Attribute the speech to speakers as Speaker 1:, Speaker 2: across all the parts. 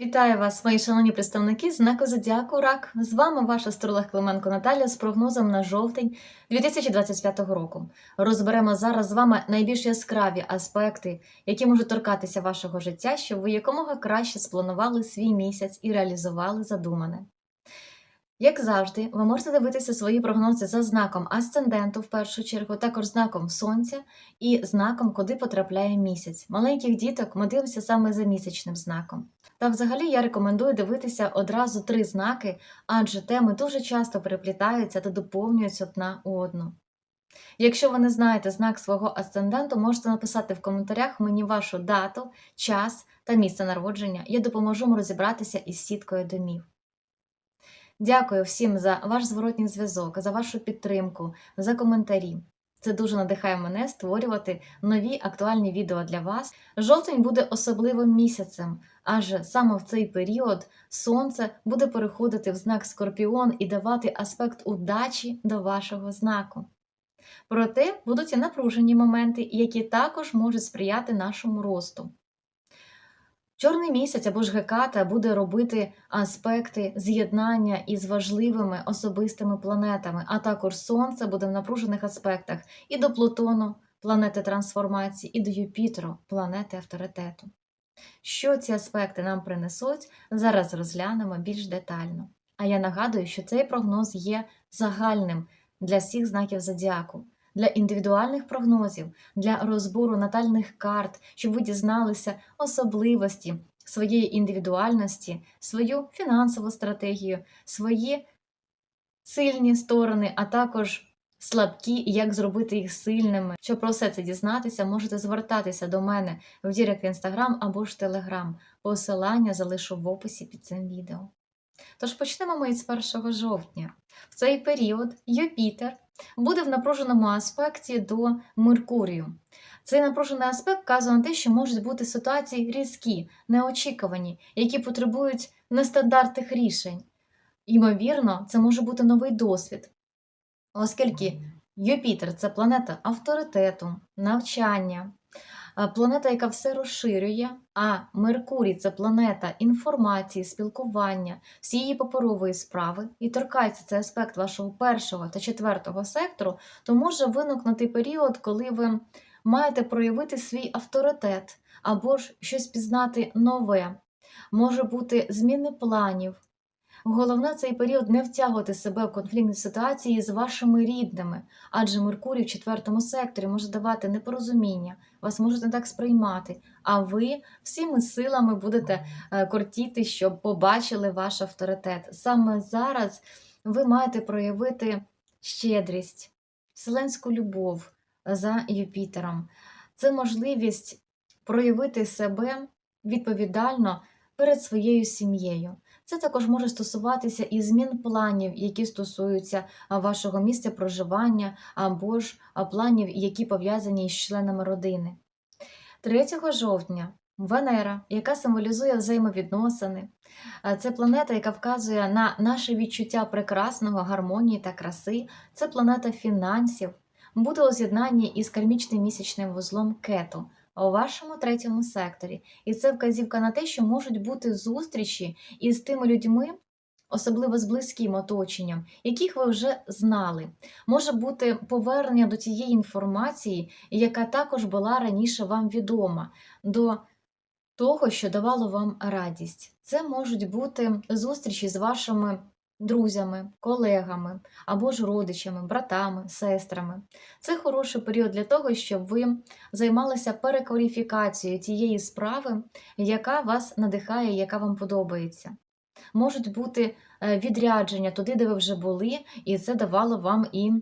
Speaker 1: Вітаю вас, мої шановні представники знаку Зодіаку Рак. З вами ваш астролог Клименко Наталя з прогнозом на жовтень 2025 року. Розберемо зараз з вами найбільш яскраві аспекти, які можуть торкатися вашого життя, щоб ви якомога краще спланували свій місяць і реалізували задумане. Як завжди, ви можете дивитися свої прогнози за знаком асценденту в першу чергу, також знаком сонця і знаком, куди потрапляє місяць. Маленьких діток ми дивимося саме за місячним знаком. Та взагалі я рекомендую дивитися одразу три знаки, адже теми дуже часто переплітаються та доповнюються одна у одну. Якщо ви не знаєте знак свого асценденту, можете написати в коментарях мені вашу дату, час та місце народження. Я допоможу вам розібратися із сіткою домів. Дякую всім за ваш зворотній зв'язок, за вашу підтримку, за коментарі. Це дуже надихає мене створювати нові актуальні відео для вас. Жовтень буде особливим місяцем, адже саме в цей період сонце буде переходити в знак Скорпіон і давати аспект удачі до вашого знаку. Проте будуть і напружені моменти, які також можуть сприяти нашому росту. Чорний місяць або ж Геката буде робити аспекти з'єднання із важливими особистими планетами, а також Сонце буде в напружених аспектах і до Плутону, планети трансформації, і до Юпітеру, планети авторитету. Що ці аспекти нам принесуть, зараз розглянемо більш детально. А я нагадую, що цей прогноз є загальним для всіх знаків зодіаку для індивідуальних прогнозів, для розбору натальних карт, щоб ви дізналися особливості своєї індивідуальності, свою фінансову стратегію, свої сильні сторони, а також слабкі як зробити їх сильними. Щоб про все це дізнатися, можете звертатися до мене в Дірект Інстаграм або ж Телеграм. Посилання залишу в описі під цим відео. Тож почнемо ми із 1 жовтня. В цей період Юпітер буде в напруженому аспекті до Меркурію. Цей напружений аспект вказує на те, що можуть бути ситуації різкі, неочікувані, які потребують нестандартних рішень. Ймовірно, це може бути новий досвід, оскільки Юпітер це планета авторитету, навчання, планета, яка все розширює, а Меркурій це планета інформації, спілкування, всієї паперової справи, і торкається цей аспект вашого першого та четвертого сектору, то може виникнути період, коли ви маєте проявити свій авторитет або ж щось пізнати нове. Може бути зміни планів. Головне цей період не втягувати себе в конфліктні ситуації з вашими рідними, адже Меркурій в четвертому секторі може давати непорозуміння, вас можуть не так сприймати, а ви всіми силами будете е, кортіти, щоб побачили ваш авторитет. Саме зараз ви маєте проявити щедрість, вселенську любов за Юпітером. Це можливість проявити себе відповідально перед своєю сім'єю. Це також може стосуватися і змін планів, які стосуються вашого місця проживання або ж планів, які пов'язані з членами родини. 3 жовтня. Венера, яка символізує взаємовідносини, це планета, яка вказує на наше відчуття прекрасного, гармонії та краси, це планета фінансів, буде у з'єднанні із кармічним місячним вузлом кету у вашому третьому секторі. І це вказівка на те, що можуть бути зустрічі із тими людьми, особливо з близьким оточенням, яких ви вже знали. Може бути повернення до тієї інформації, яка також була раніше вам відома, до того, що давало вам радість. Це можуть бути зустрічі з вашими друзями, колегами або ж родичами, братами, сестрами. Це хороший період для того, щоб ви займалися перекваліфікацією тієї справи, яка вас надихає, яка вам подобається. Можуть бути е, відрядження туди, де ви вже були, і це давало вам і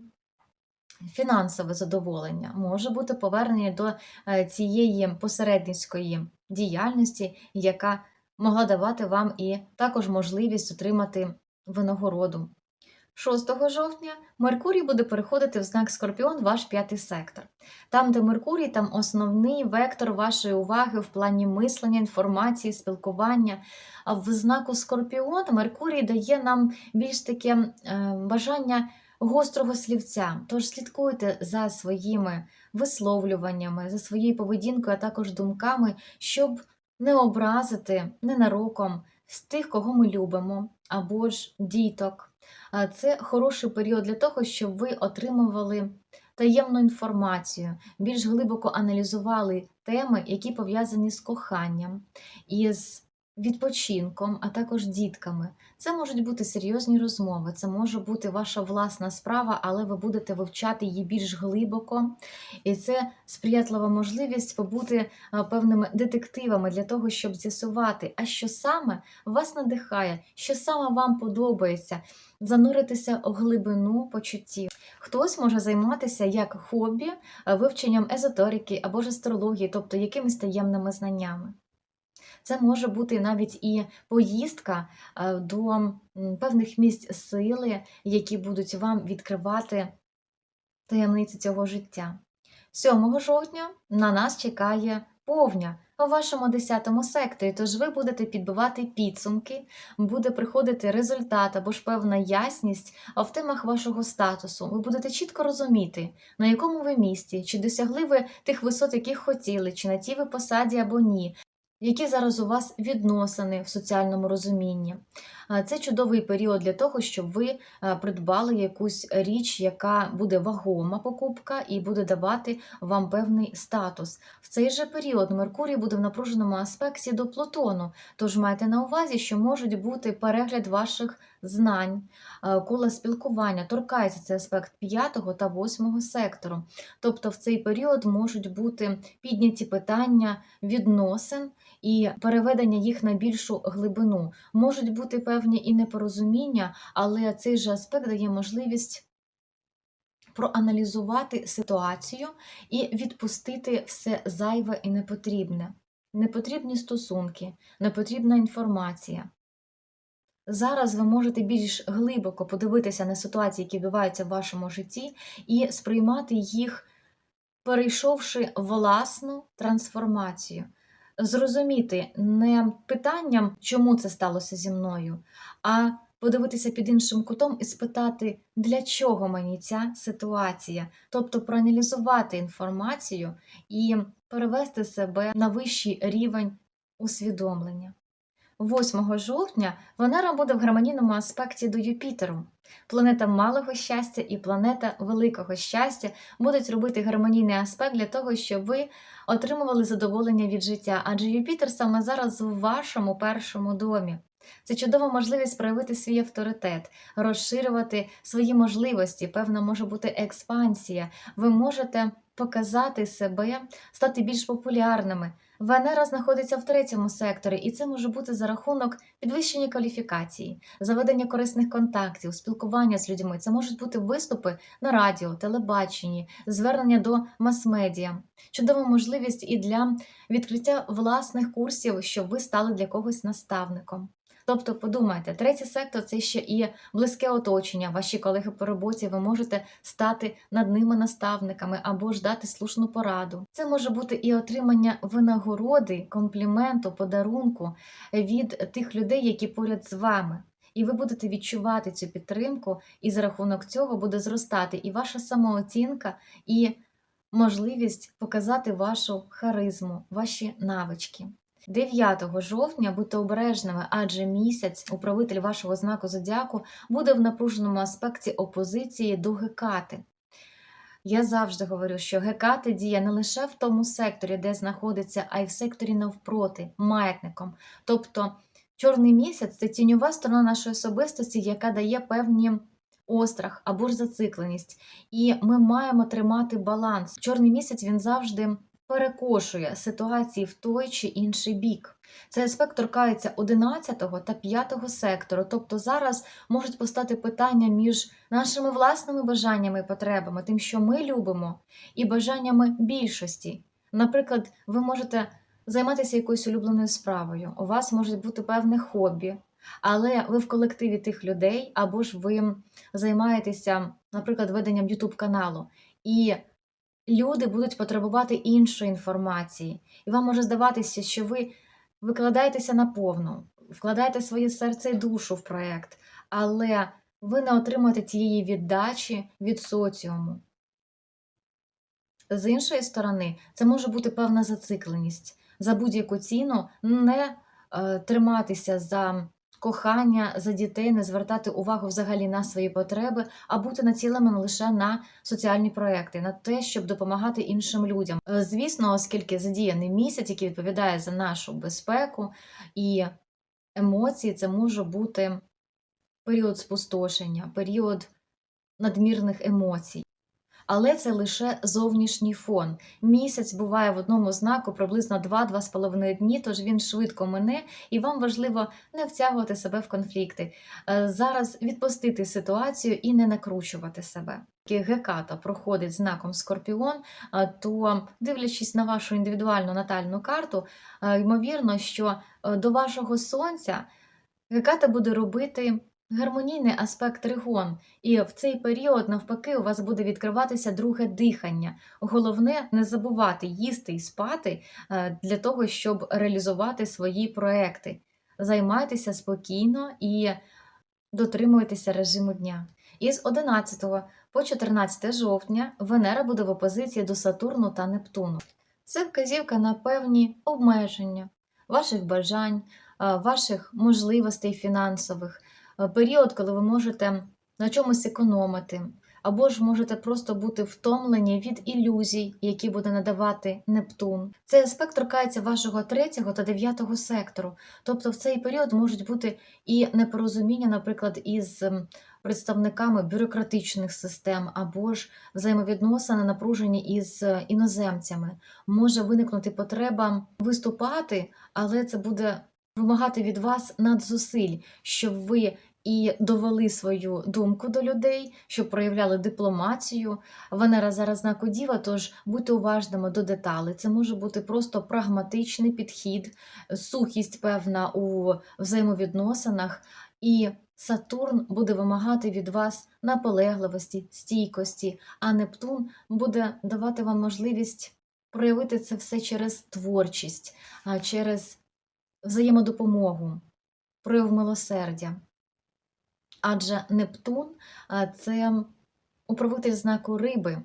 Speaker 1: фінансове задоволення. Може бути повернення до е, цієї посередницької діяльності, яка могла давати вам і також можливість отримати винагороду. 6 жовтня Меркурій буде переходити в знак Скорпіон, ваш п'ятий сектор. Там, де Меркурій, там основний вектор вашої уваги в плані мислення, інформації, спілкування. А в знаку Скорпіон Меркурій дає нам більш таке е, бажання гострого слівця. Тож слідкуйте за своїми висловлюваннями, за своєю поведінкою, а також думками, щоб не образити ненароком з тих, кого ми любимо, або ж діток. Це хороший період для того, щоб ви отримували таємну інформацію, більш глибоко аналізували теми, які пов'язані з коханням, із відпочинком, а також дітками. Це можуть бути серйозні розмови, це може бути ваша власна справа, але ви будете вивчати її більш глибоко. І це сприятлива можливість побути певними детективами для того, щоб з'ясувати, а що саме вас надихає, що саме вам подобається, зануритися в глибину почуттів. Хтось може займатися як хобі вивченням езотерики або ж астрології, тобто якимись таємними знаннями. Це може бути навіть і поїздка е, до певних місць сили, які будуть вам відкривати таємниці цього життя. 7 жовтня на нас чекає повня у вашому 10 секторі, тож ви будете підбивати підсумки, буде приходити результат або ж певна ясність в темах вашого статусу. Ви будете чітко розуміти, на якому ви місці, чи досягли ви тих висот, яких хотіли, чи на тій ви посаді або ні. Які зараз у вас відносини в соціальному розумінні? Це чудовий період для того, щоб ви придбали якусь річ, яка буде вагома покупка і буде давати вам певний статус. В цей же період Меркурій буде в напруженому аспекті до Плутону, тож майте на увазі, що можуть бути перегляд ваших знань, а, кола спілкування, торкається цей аспект 5 та 8 сектору. Тобто в цей період можуть бути підняті питання відносин і переведення їх на більшу глибину. Можуть бути певні і непорозуміння, але цей же аспект дає можливість проаналізувати ситуацію і відпустити все зайве і непотрібне. Непотрібні стосунки, непотрібна інформація. Зараз ви можете більш глибоко подивитися на ситуації, які відбуваються в вашому житті, і сприймати їх, перейшовши власну трансформацію зрозуміти не питанням, чому це сталося зі мною, а подивитися під іншим кутом і спитати, для чого мені ця ситуація, тобто проаналізувати інформацію і перевести себе на вищий рівень усвідомлення. 8 жовтня Венера буде в гармонійному аспекті до Юпітеру. Планета малого щастя і планета великого щастя будуть робити гармонійний аспект для того, щоб ви отримували задоволення від життя, адже Юпітер саме зараз в вашому першому домі. Це чудова можливість проявити свій авторитет, розширювати свої можливості. Певна може бути експансія. Ви можете показати себе, стати більш популярними. Венера знаходиться в третьому секторі, і це може бути за рахунок підвищення кваліфікації, заведення корисних контактів, спілкування з людьми. Це можуть бути виступи на радіо, телебаченні, звернення до мас-медіа. Чудова можливість і для відкриття власних курсів, щоб ви стали для когось наставником. Тобто, подумайте, третій сектор це ще і близьке оточення. Ваші колеги по роботі, ви можете стати над ними наставниками або ж дати слушну пораду. Це може бути і отримання винагороди, компліменту, подарунку від тих людей, які поряд з вами. І ви будете відчувати цю підтримку, і за рахунок цього буде зростати і ваша самооцінка, і можливість показати вашу харизму, ваші навички. 9 жовтня будьте обережними, адже місяць, управитель вашого знаку зодіаку, буде в напруженому аспекті опозиції до Гекати. Я завжди говорю, що Гекати діє не лише в тому секторі, де знаходиться, а й в секторі навпроти, маятником. Тобто чорний місяць це тіньова сторона нашої особистості, яка дає певні острах або ж зацикленість. І ми маємо тримати баланс. Чорний місяць він завжди перекошує ситуації в той чи інший бік. Цей аспект торкається 11 та 5 сектору, тобто зараз можуть постати питання між нашими власними бажаннями і потребами, тим, що ми любимо, і бажаннями більшості. Наприклад, ви можете займатися якоюсь улюбленою справою, у вас може бути певне хобі, але ви в колективі тих людей, або ж ви займаєтеся, наприклад, веденням YouTube каналу. І люди будуть потребувати іншої інформації, і вам може здаватися, що ви викладаєтеся наповну, вкладаєте своє серце і душу в проєкт, але ви не отримуєте тієї віддачі від соціуму. З іншої сторони, це може бути певна зацикленість, за будь-яку ціну не е, триматися за кохання, за дітей, не звертати увагу взагалі на свої потреби, а бути націленим лише на соціальні проекти, на те, щоб допомагати іншим людям. Е, Звісно, оскільки задіяний місяць, який відповідає за нашу безпеку і емоції, це може бути період спустошення, період надмірних емоцій. Але це лише зовнішній фон. Місяць буває в одному знаку приблизно 2-2,5 дні, тож він швидко мине, і вам важливо не втягувати себе в конфлікти. Е, Зараз відпустити ситуацію і не накручувати себе. Геката проходить знаком Скорпіон, е, то дивлячись на вашу індивідуальну натальну карту, е, ймовірно, що до вашого сонця Геката буде робити гармонійний аспект тригон, і в цей період, навпаки, у вас буде відкриватися друге дихання. Головне не забувати їсти і спати е, для того, щоб реалізувати свої проекти. Займайтеся спокійно і дотримуйтеся режиму дня. Із 11 по 14 жовтня Венера буде в опозиції до Сатурну та Нептуну. Це вказівка на певні обмеження ваших бажань, е, ваших можливостей фінансових, період, коли ви можете на чомусь економити, або ж можете просто бути втомлені від ілюзій, які буде надавати Нептун. Цей аспект торкається вашого третього та дев'ятого сектору. Тобто в цей період можуть бути і непорозуміння, наприклад, із ем, представниками бюрократичних систем, або ж взаємовідносини напружені із е, іноземцями. Може виникнути потреба виступати, але це буде вимагати від вас надзусиль, щоб ви і довели свою думку до людей, щоб проявляли дипломацію. Венера зараз знаку Діва, тож будьте уважними до деталей. Це може бути просто прагматичний підхід, сухість певна у взаємовідносинах, і Сатурн буде вимагати від вас наполегливості, стійкості, а Нептун буде давати вам можливість проявити це все через творчість, через взаємодопомогу, прояв милосердя. Адже Нептун це управитель знаку риби,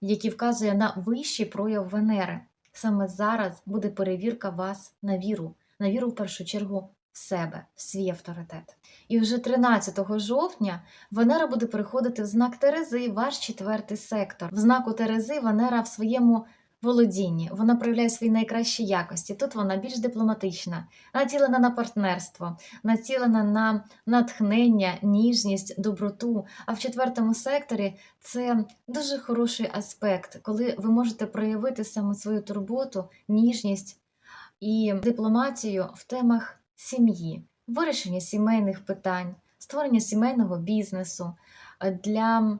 Speaker 1: який вказує на вищий прояв Венери. Саме зараз буде перевірка вас на віру, на віру в першу чергу в себе, в свій авторитет. І вже 13 жовтня Венера буде переходити в знак Терези, ваш четвертий сектор. В знаку Терези Венера в своєму володінні. Вона проявляє свої найкращі якості. Тут вона більш дипломатична, націлена на партнерство, націлена на натхнення, ніжність, доброту. А в четвертому секторі це дуже хороший аспект, коли ви можете проявити саме свою турботу, ніжність і дипломатію в темах сім'ї, вирішення сімейних питань, створення сімейного бізнесу е, для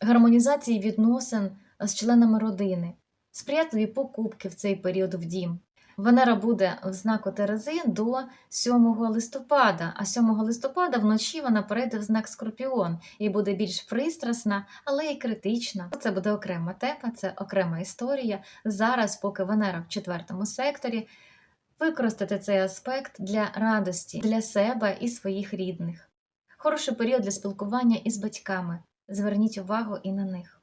Speaker 1: гармонізації відносин з членами родини, сприятливі покупки в цей період в дім. Венера буде в знаку Терези до 7 листопада, а 7 листопада вночі вона перейде в знак Скорпіон і буде більш пристрасна, але й критична. Це буде окрема тема, це окрема історія. Зараз, поки Венера в четвертому секторі, використати цей аспект для радості для себе і своїх рідних. Хороший період для спілкування із батьками. Зверніть увагу і на них.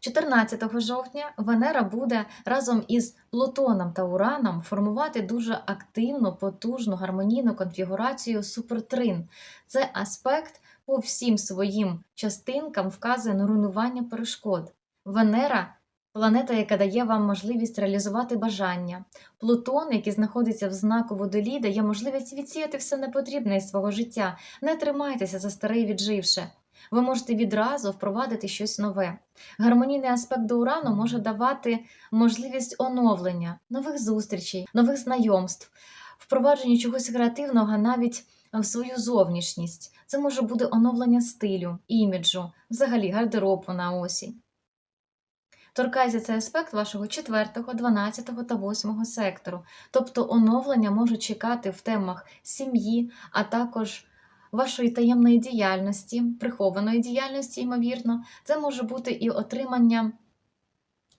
Speaker 1: 14 жовтня Венера буде разом із Плутоном та Ураном формувати дуже активну, потужну гармонійну конфігурацію супертрин. Це аспект по всім своїм частинкам вказує на руйнування перешкод. Венера планета, яка дає вам можливість реалізувати бажання. Плутон, який знаходиться в знаку водолій, дає можливість відсіяти все непотрібне із свого життя. Не тримайтеся за старий відживше. Ви можете відразу впровадити щось нове. Гармонійний аспект до урану може давати можливість оновлення, нових зустрічей, нових знайомств, впровадження чогось креативного навіть в свою зовнішність. Це може бути оновлення стилю, іміджу, взагалі гардеробу на осінь. Торкається цей аспект вашого 4, 12 та 8 сектору, тобто оновлення можуть чекати в темах сім'ї, а також вашої таємної діяльності, прихованої діяльності, ймовірно, це може бути і отримання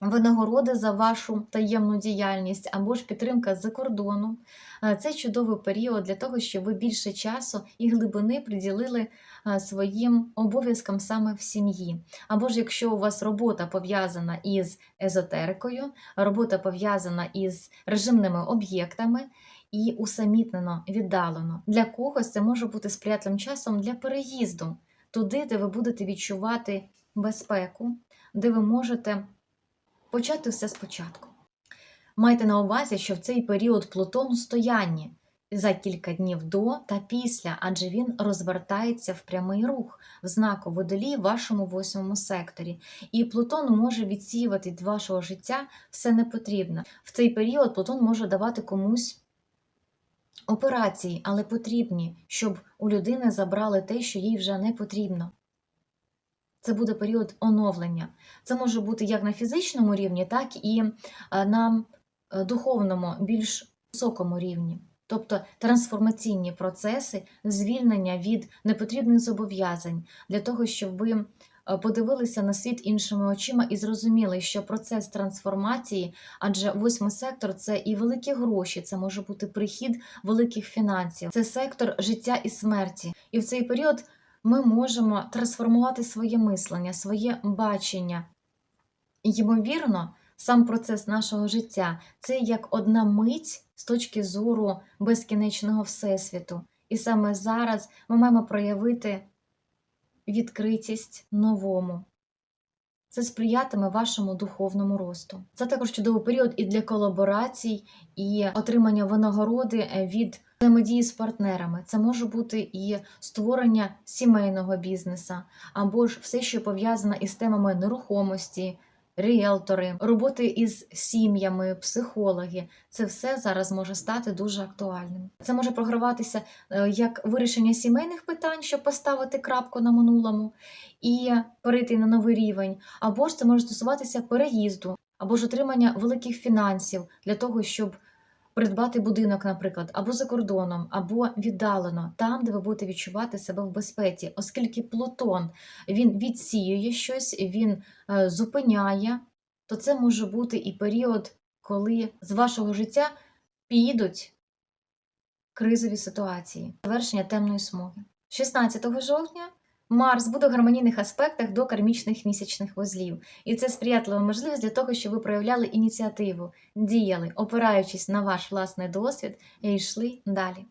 Speaker 1: винагороди за вашу таємну діяльність або ж підтримка з-за кордону. Е, Це чудовий період для того, щоб ви більше часу і глибини приділили е, своїм обов'язкам саме в сім'ї. Або ж якщо у вас робота пов'язана із езотерикою, робота пов'язана із режимними об'єктами і усамітнено, віддалено. Для когось це може бути сприятливим часом для переїзду туди, де ви будете відчувати безпеку, де ви можете почати все спочатку. Майте на увазі, що в цей період Плутон у стоянні за кілька днів до та після, адже він розвертається в прямий рух в знаку водолій в вашому восьмому секторі. І Плутон може відсіювати від вашого життя все непотрібне. В цей період Плутон може давати комусь операції, але потрібні, щоб у людини забрали те, що їй вже не потрібно. Це буде період оновлення. Це може бути як на фізичному рівні, так і е, на е, духовному, більш високому рівні. Тобто трансформаційні процеси, звільнення від непотрібних зобов'язань для того, щоб ви подивилися на світ іншими очима і зрозуміли, що процес трансформації, адже восьмий сектор це і великі гроші, це може бути прихід великих фінансів, це сектор життя і смерті. І в цей період ми можемо трансформувати своє мислення, своє бачення. Ймовірно, сам процес нашого життя це як одна мить з точки зору безкінечного всесвіту. І саме зараз ми маємо проявити відкритість новому. Це сприятиме вашому духовному росту. Це також чудовий період і для колаборацій, і отримання винагороди е, від взаємодії з партнерами. Це може бути і створення сімейного бізнеса, або ж все, що пов'язане із темами нерухомості, ріелтори, роботи із сім'ями, психологи. Це все зараз може стати дуже актуальним. Це може програватися е, як вирішення сімейних питань, щоб поставити крапку на минулому і перейти на новий рівень, або ж це може стосуватися переїзду, або ж отримання великих фінансів для того, щоб придбати будинок, наприклад, або за кордоном, або віддалено, там, де ви будете відчувати себе в безпеці, оскільки Плутон він відсіює щось, він е, зупиняє, то це може бути і період, коли з вашого життя підуть кризові ситуації, завершення темної смуги. 16 жовтня Марс буде в гармонійних аспектах до кармічних місячних вузлів, і це сприятлива можливість для того, щоб ви проявляли ініціативу, діяли, опираючись на ваш власний досвід і йшли далі.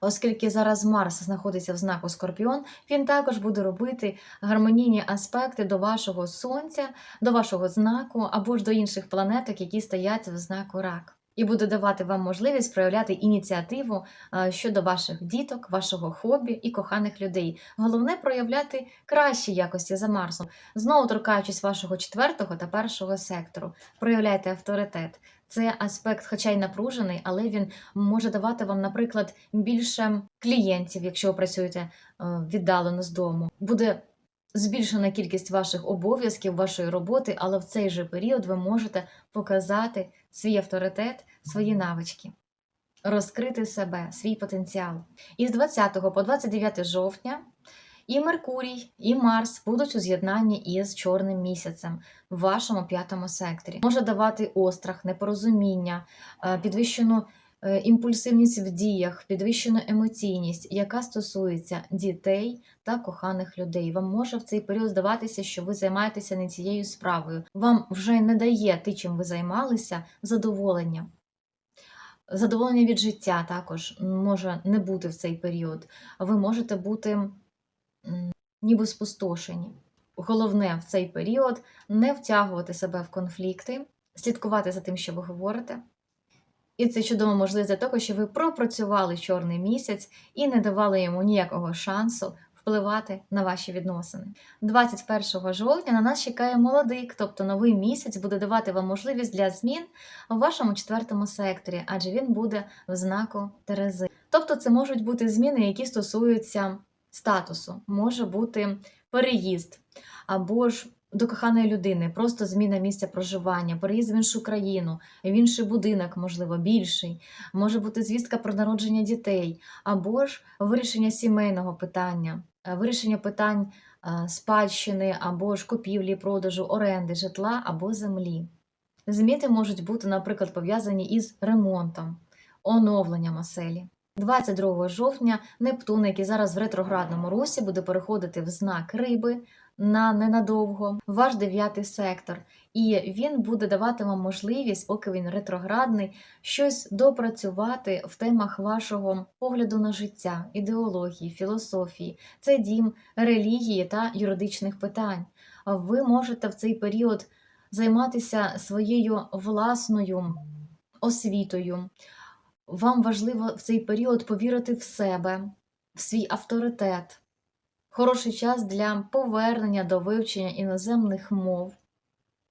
Speaker 1: Оскільки зараз Марс знаходиться в знаку Скорпіон, він також буде робити гармонійні аспекти до вашого сонця, до вашого знаку або ж до інших планеток, які стоять в знаку Рак. І буде давати вам можливість проявляти ініціативу е, щодо ваших діток, вашого хобі і коханих людей. Головне проявляти кращі якості за Марсом, знову торкаючись вашого четвертого та першого сектору. Проявляйте авторитет. Це аспект, хоча й напружений, але він може давати вам, наприклад, більше клієнтів, якщо ви працюєте е, віддалено з дому. Буде збільшена кількість ваших обов'язків, вашої роботи, але в цей же період ви можете показати свій авторитет, свої навички, розкрити себе, свій потенціал. І з 20 по 29 жовтня і Меркурій, і Марс будуть у з'єднанні із чорним місяцем в вашому п'ятому секторі. Може давати острах, непорозуміння, е, підвищену імпульсивність в діях, підвищену емоційність, яка стосується дітей та коханих людей. Вам може в цей період здаватися, що ви займаєтеся не цією справою. Вам вже не дає те, чим ви займалися, задоволення. Задоволення від життя також може не бути в цей період. Ви можете бути ніби спустошені. Головне в цей період не втягувати себе в конфлікти, слідкувати за тим, що ви говорите. І це чудова можливість для того, що ви пропрацювали чорний місяць і не давали йому ніякого шансу впливати на ваші відносини. 21 жовтня на нас чекає молодик, тобто новий місяць буде давати вам можливість для змін в вашому четвертому секторі, адже він буде в знаку Терези. Тобто, це можуть бути зміни, які стосуються статусу, може бути переїзд або ж до коханої людини, просто зміна місця проживання, переїзд в іншу країну, в інший будинок, можливо, більший, може бути звістка про народження дітей, або ж вирішення сімейного питання. е, вирішення питань е, спадщини або ж купівлі, продажу, оренди житла або землі. Зміти можуть бути, наприклад, пов'язані із ремонтом, оновленням оселі. 22 жовтня Нептун, який зараз в ретроградному русі, буде переходити в знак риби на ненадовго, ваш дев'ятий сектор. І він буде давати вам можливість, поки він ретроградний, щось допрацювати в темах вашого погляду на життя, ідеології, філософії. Це дім релігії та юридичних питань. Ви можете в цей період займатися своєю власною освітою. Вам важливо в цей період повірити в себе, в свій авторитет. Хороший час для повернення до вивчення іноземних мов,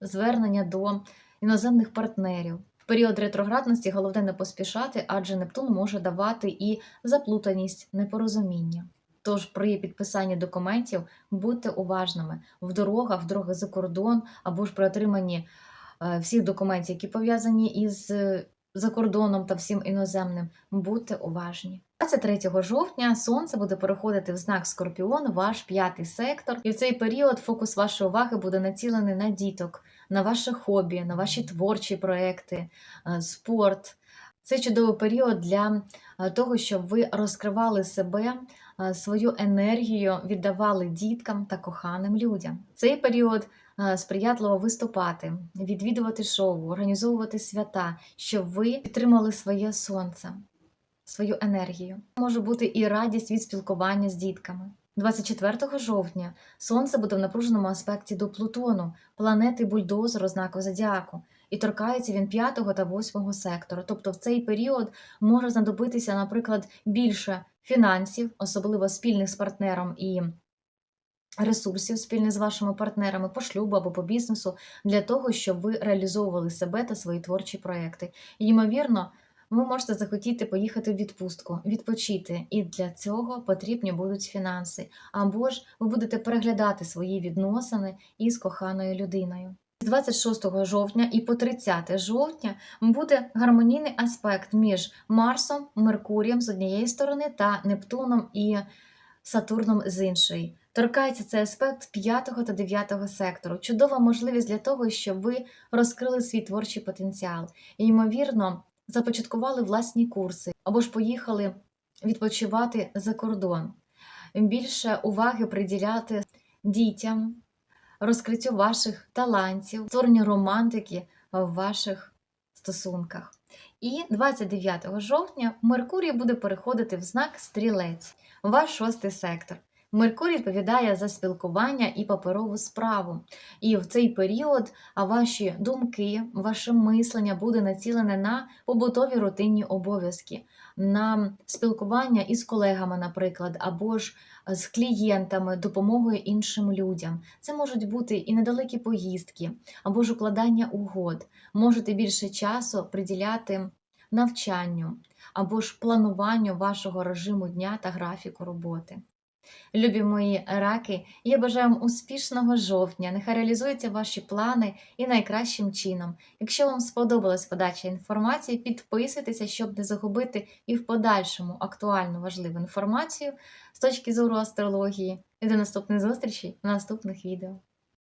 Speaker 1: звернення до іноземних партнерів. В період ретроградності головне не поспішати, адже Нептун може давати і заплутаність, непорозуміння. Тож при підписанні документів будьте уважними в дорогах, в дороги за кордон або ж при отриманні е, всіх документів, які пов'язані із е, закордоном та всім іноземним, будьте уважні. 23 жовтня сонце буде переходити в знак Скорпіон, ваш п'ятий сектор, і в цей період фокус вашої уваги буде націлений на діток, на ваше хобі, на ваші творчі проекти, е, спорт. Це чудовий період для е, того, щоб ви розкривали себе, е, свою енергію віддавали діткам та коханим людям. Цей період сприятливо виступати, відвідувати шоу, організовувати свята, щоб ви підтримали своє сонце, свою енергію. Може бути і радість від спілкування з дітками. 24 жовтня сонце буде в напруженому аспекті до Плутону, планети бульдозеру знаку зодіаку, і торкається він 5 та 8 сектору. Тобто в цей період може знадобитися, наприклад, більше фінансів, особливо спільних з партнером і ресурсів спільних з вашими партнерами по шлюбу або по бізнесу, для того, щоб ви реалізовували себе та свої творчі проекти. І, ймовірно, ви можете захотіти поїхати в відпустку, відпочити, і для цього потрібні будуть фінанси. Або ж ви будете переглядати свої відносини із коханою людиною. З 26 жовтня і по 30 жовтня буде гармонійний аспект між Марсом, Меркурієм з однієї сторони та Нептуном і Сатурном з іншої. Торкається цей аспект 5 та 9 сектору. Чудова можливість для того, щоб ви розкрили свій творчий потенціал. І, ймовірно, започаткували власні курси або ж поїхали відпочивати за кордон. Більше уваги приділяти дітям, розкриттю ваших талантів, створенню романтики в ваших стосунках. І 29 жовтня Меркурій буде переходити в знак стрілець, ваш шостий сектор. Меркурій відповідає за спілкування і паперову справу. І в цей період ваші думки, ваше мислення буде націлене на побутові рутинні обов'язки, на спілкування із колегами, наприклад, або ж з клієнтами, допомогою іншим людям. Це можуть бути і недалекі поїздки, або ж укладання угод. Можете більше часу приділяти навчанню або ж плануванню вашого режиму дня та графіку роботи. Любі мої раки, я бажаю вам успішного жовтня. Нехай реалізуються ваші плани і найкращим чином. Якщо вам сподобалась подача інформації, підписуйтеся, щоб не загубити і в подальшому актуальну важливу інформацію з точки зору астрології. І до наступних зустрічей в наступних відео.